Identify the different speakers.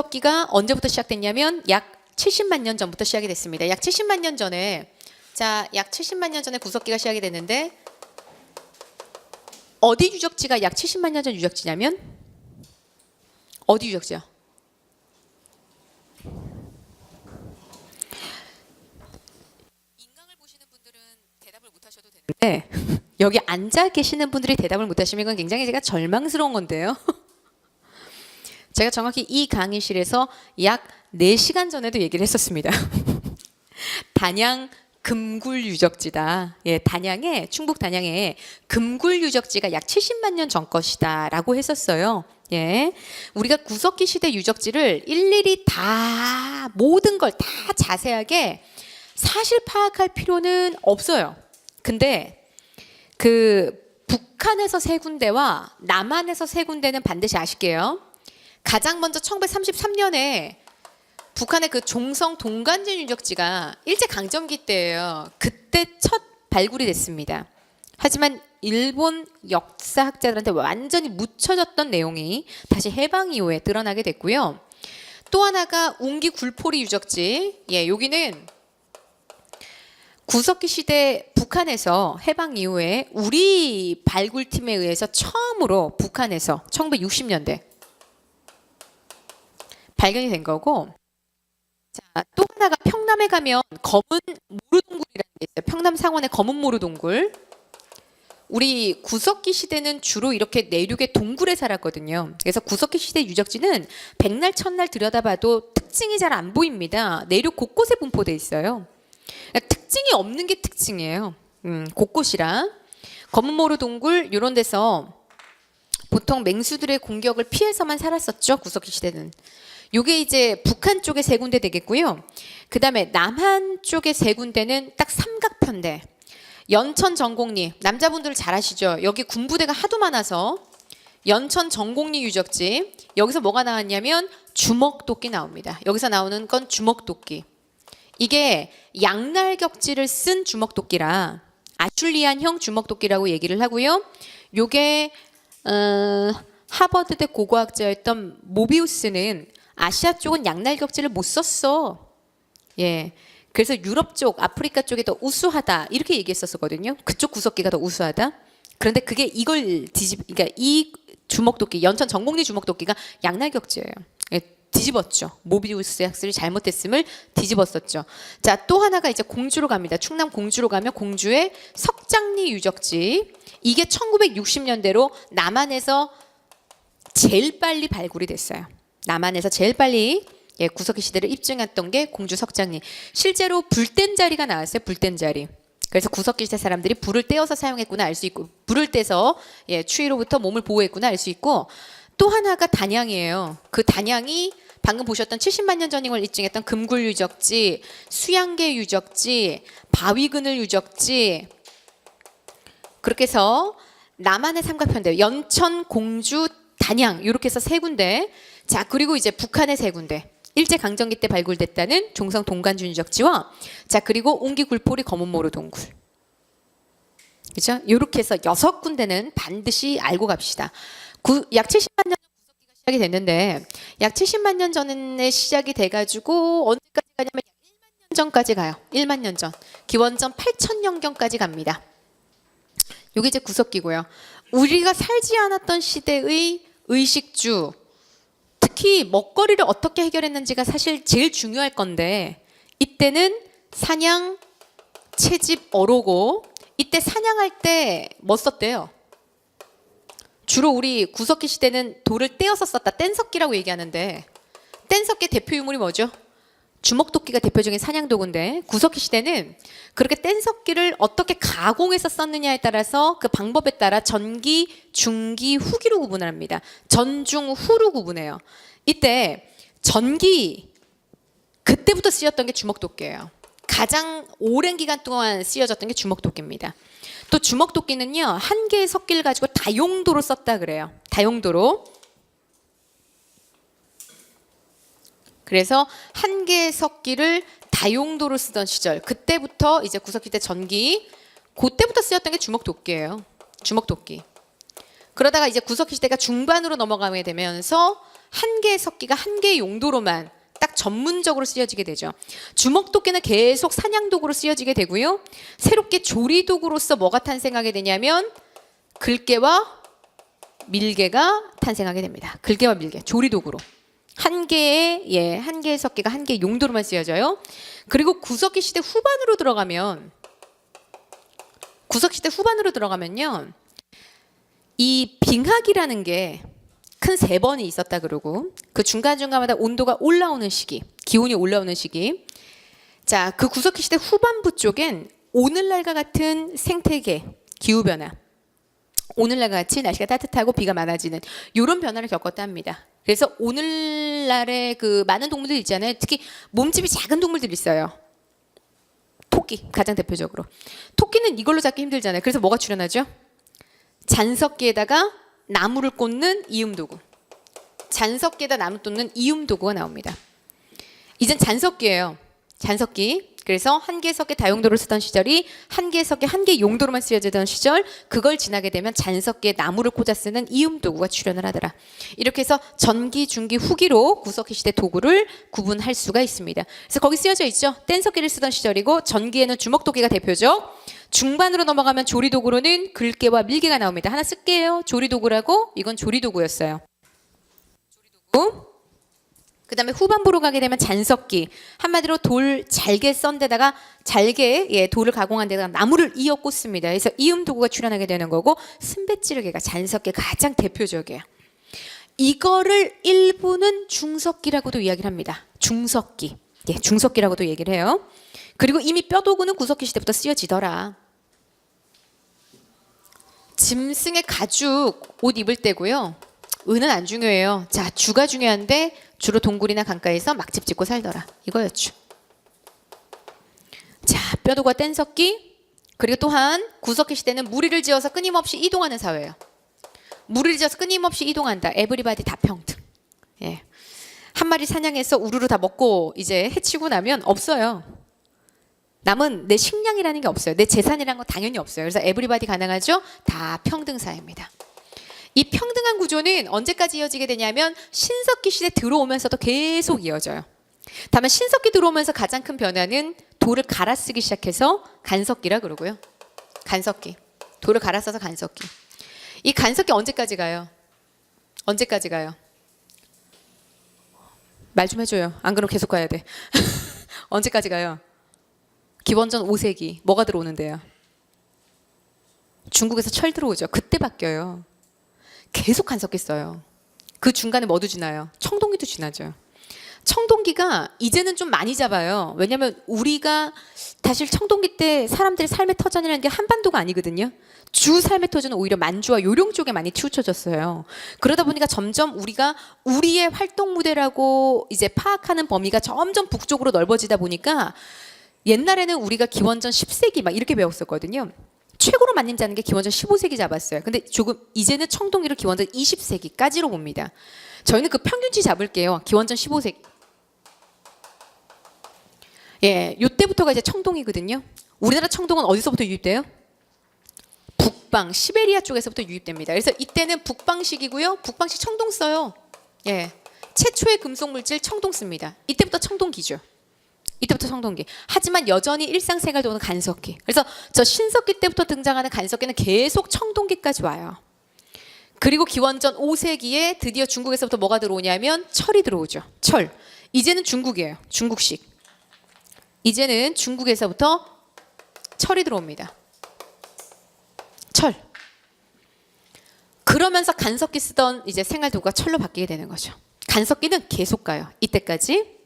Speaker 1: 구석기가 언제부터 시작됐냐면 약 70만 년 전부터 시작이 됐습니다. 약 70만 년 전에 자, 약 70만 년 전에 구석기가 시작이 됐는데 어디 유적지가 약 70만 년 전 유적지냐면 어디 유적지야? 인강을 보시는 분들은 대답을 못 하셔도 되는데 여기 앉아 계시는 분들이 대답을 못 하시면 굉장히 제가 절망스러운 건데요. 제가 정확히 이 강의실에서 약 4시간 전에도 얘기를 했었습니다. 단양 금굴 유적지다. 예, 단양에 충북 단양에 금굴 유적지가 약 70만 년 전 것이다라고 했었어요. 예. 우리가 구석기 시대 유적지를 일일이 다 모든 걸 다 자세하게 사실 파악할 필요는 없어요. 근데 그 북한에서 세 군데와 남한에서 세 군데는 반드시 아실게요. 가장 먼저 1933년에 북한의 그 종성 동간진 유적지가 일제 강점기 때예요. 그때 첫 발굴이 됐습니다. 하지만 일본 역사학자들한테 완전히 묻혀졌던 내용이 다시 해방 이후에 드러나게 됐고요. 또 하나가 웅기 굴포리 유적지. 예, 여기는 구석기 시대 북한에서 해방 이후에 우리 발굴팀에 의해서 처음으로 북한에서 1960년대 발견이 된 거고 자, 또 하나가 평남에 가면 검은 모루동굴이라는 게 있어요. 평남 상원의 검은 모루동굴. 우리 구석기 시대는 주로 이렇게 내륙의 동굴에 살았거든요. 그래서 구석기 시대 유적지는 백날 첫날 들여다봐도 특징이 잘 안 보입니다. 내륙 곳곳에 분포돼 있어요. 그러니까 특징이 없는 게 특징이에요. 음, 곳곳이라 검은 모루 동굴 이런 데서 보통 맹수들의 공격을 피해서만 살았었죠. 구석기 시대는. 요게 이제 북한 쪽에 세 군데 되겠고요. 그다음에 남한 쪽에 세 군데는 딱 삼각편대. 연천 전곡리 남자분들 잘 아시죠? 여기 군부대가 하도 많아서 연천 전곡리 유적지 여기서 뭐가 나왔냐면 주먹도끼 나옵니다. 여기서 나오는 건 주먹도끼. 이게 양날격지를 쓴 주먹도끼라 아슐리안형 주먹도끼라고 얘기를 하고요. 요게 어, 하버드대 고고학자였던 모비우스는 아시아 쪽은 양날격지를 못 썼어. 예. 그래서 유럽 쪽, 아프리카 쪽이 더 우수하다 이렇게 얘기했었거든요. 그쪽 구석기가 더 우수하다. 그런데 그게 이걸 뒤집, 그러니까 이 주먹도끼, 연천 전곡리 주먹도끼가 양날격지예요. 예, 뒤집었죠. 모비우스 학술이 잘못했음을 뒤집었었죠. 자, 또 하나가 이제 공주로 갑니다. 충남 공주로 가면 공주의 석장리 유적지. 이게 1960년대로 남한에서 제일 빨리 발굴이 됐어요. 남한에서 제일 빨리 예, 구석기 시대를 입증했던 게 공주 석장리. 실제로 불된 자리가 나왔어요. 불된 자리. 그래서 구석기 시대 사람들이 불을 떼어서 사용했구나 알 수 있고 불을 떼서 예, 추위로부터 몸을 보호했구나 알 수 있고 또 하나가 단양이에요. 그 단양이 방금 보셨던 70만 년 전임을 입증했던 금굴 유적지, 수양계 유적지, 바위그늘 유적지 그렇게 해서 남한의 삼각편대 연천, 공주, 단양 이렇게 해서 세 군데. 자 그리고 이제 북한의 세 군데. 일제 강점기 때 발굴됐다는 종성 동간준 유적지와 자 그리고 옹기 굴포리 검은모루 동굴. 그죠? 이렇게 해서 여섯 군데는 반드시 알고 갑시다. 구, 약 70만 년전 구석기가 시작이 됐는데 약 70만 년 전에 시작이 돼 가지고 언제까지 가냐면 약 1만 년 전까지 가요. 1만 년 전. 기원전 8천년경까지 갑니다. 요게 이제 구석기고요. 우리가 살지 않았던 시대의 의식주, 특히 먹거리를 어떻게 해결했는지가 사실 제일 중요할 건데 이때는 사냥, 채집, 어로고 이때 사냥할 때 뭐 썼대요? 주로 우리 구석기 시대는 돌을 떼어서 썼다. 뗀석기라고 얘기하는데 뗀석기 대표 유물이 뭐죠? 주먹도끼가 대표적인 사냥도구인데 구석기 시대는 그렇게 뗀석기를 어떻게 가공해서 썼느냐에 따라서 그 방법에 따라 전기, 중기, 후기로 구분을 합니다. 전중, 후로 구분해요. 이때 전기 그때부터 쓰였던 게 주먹도끼예요. 가장 오랜 기간 동안 쓰여졌던 게 주먹도끼입니다. 또 주먹도끼는요 한 개의 석기를 가지고 다용도로 썼다 그래요. 다용도로. 그래서 한 개의 석기를 다용도로 쓰던 시절 그때부터 이제 구석기 때 전기 그때부터 쓰였던 게 주먹도끼예요. 주먹도끼. 그러다가 이제 구석기 시대가 중반으로 넘어가게 되면서 한 개의 석기가 한 개의 용도로만 딱 전문적으로 쓰여지게 되죠. 주먹 도끼는 계속 사냥 도구로 쓰여지게 되고요. 새롭게 조리 도구로서 뭐가 탄생하게 되냐면 글개와 밀개가 탄생하게 됩니다. 글개와 밀개, 조리 도구로. 한 개의 예, 한 개의 석기가 한 개의 용도로만 쓰여져요. 그리고 구석기 시대 후반으로 들어가면 구석 시대 후반으로 들어가면요. 이 빙하기라는 게 큰 세 번이 있었다 그러고 그 중간중간마다 온도가 올라오는 시기, 기온이 올라오는 시기. 자, 그 구석기 시대 후반부 쪽엔 오늘날과 같은 생태계, 기후 변화, 오늘날과 같이 날씨가 따뜻하고 비가 많아지는 이런 변화를 겪었다 합니다. 그래서 오늘날의 그 많은 동물들 있잖아요. 특히 몸집이 작은 동물들 있어요. 토끼 가장 대표적으로. 토끼는 이걸로 잡기 힘들잖아요. 그래서 뭐가 출현하죠? 잔석기에다가 나무를 꽂는 이음 도구. 잔석기에다 나무 꽂는 이음 도구가 나옵니다. 이젠 잔석기예요. 잔석기. 그래서 한 개의 석기 다용도를 쓰던 시절이 한 개의 석기 한 개의 용도로만 쓰여지던 시절 그걸 지나게 되면 잔석기에 나무를 꽂아 쓰는 이음 도구가 출현을 하더라. 이렇게 해서 전기, 중기, 후기로 구석기 시대 도구를 구분할 수가 있습니다. 그래서 거기 쓰여져 있죠. 뗀석기를 쓰던 시절이고 전기에는 주먹도끼가 대표죠. 중반으로 넘어가면 조리도구로는 글개와 밀개가 나옵니다. 하나 쓸게요. 조리도구라고 이건 조리도구였어요. 조리도구. 그 다음에 후반부로 가게 되면 잔석기 한마디로 돌 잘게 썬 데다가 잘게 예, 돌을 가공한 데다가 나무를 이어 꽂습니다. 그래서 이음 도구가 출현하게 되는 거고 순배찌르개가 잔석기 가장 대표적이에요. 이거를 일부는 중석기라고도 이야기를 합니다. 중석기. 예, 중석기라고도 얘기를 해요. 그리고 이미 뼈도구는 구석기 시대부터 쓰여지더라. 짐승의 가죽 옷 입을 때고요. 은은 안 중요해요. 자, 주가 중요한데 주로 동굴이나 강가에서 막집 짓고 살더라. 이거였죠. 자, 뼈도구와 뗀석기 그리고 또한 구석기 시대는 무리를 지어서 끊임없이 이동하는 사회예요. 무리를 지어서 끊임없이 이동한다. 에브리바디 다 평등. 예. 한 마리 사냥해서 우르르 다 먹고 이제 해치고 나면 없어요. 남은 내 식량이라는 게 없어요. 내 재산이라는 건 당연히 없어요. 그래서 에브리바디 가능하죠? 다 평등 사회입니다. 이 평등한 구조는 언제까지 이어지게 되냐면 신석기 시대 들어오면서도 계속 이어져요. 다만 신석기 들어오면서 가장 큰 변화는 돌을 갈아 쓰기 시작해서 간석기라 그러고요. 간석기. 돌을 갈아 써서 간석기. 이 간석기 언제까지 가요? 언제까지 가요? 말 좀 해줘요. 안 그러면 계속 가야 돼. 언제까지 가요? 기원전 5세기 뭐가 들어오는데요? 중국에서 철 들어오죠. 그때 바뀌어요. 계속 간섭기 써요. 그 중간에 뭐도 지나요? 청동기도 지나죠. 청동기가 이제는 좀 많이 잡아요. 왜냐하면 우리가 사실 청동기 때 사람들의 삶의 터전이라는 게 한반도가 아니거든요. 주 삶의 터전은 오히려 만주와 요령 쪽에 많이 치우쳐졌어요. 그러다 보니까 점점 우리가 우리의 활동 무대라고 이제 파악하는 범위가 점점 북쪽으로 넓어지다 보니까 옛날에는 우리가 기원전 10세기 막 이렇게 배웠었거든요. 최고로 많이 잡는 게 기원전 15세기 잡았어요. 근데 조금 이제는 청동기를 기원전 20세기까지로 봅니다. 저희는 그 평균치 잡을게요. 기원전 15세기. 예, 요때부터가 이제 청동이거든요. 우리나라 청동은 어디서부터 유입돼요? 북방, 시베리아 쪽에서부터 유입됩니다. 그래서 이때는 북방식이고요. 북방식 청동 써요. 예. 최초의 금속 물질 청동 씁니다. 이때부터 청동기죠. 이때부터 청동기. 하지만 여전히 일상생활 도는 간석기. 그래서 저 신석기 때부터 등장하는 간석기는 계속 청동기까지 와요. 그리고 기원전 5세기에 드디어 중국에서부터 뭐가 들어오냐면 철이 들어오죠. 철. 이제는 중국이에요. 중국식. 이제는 중국에서부터 철이 들어옵니다. 철. 그러면서 간석기 쓰던 이제 생활 도구가 철로 바뀌게 되는 거죠. 간석기는 계속 가요. 이때까지.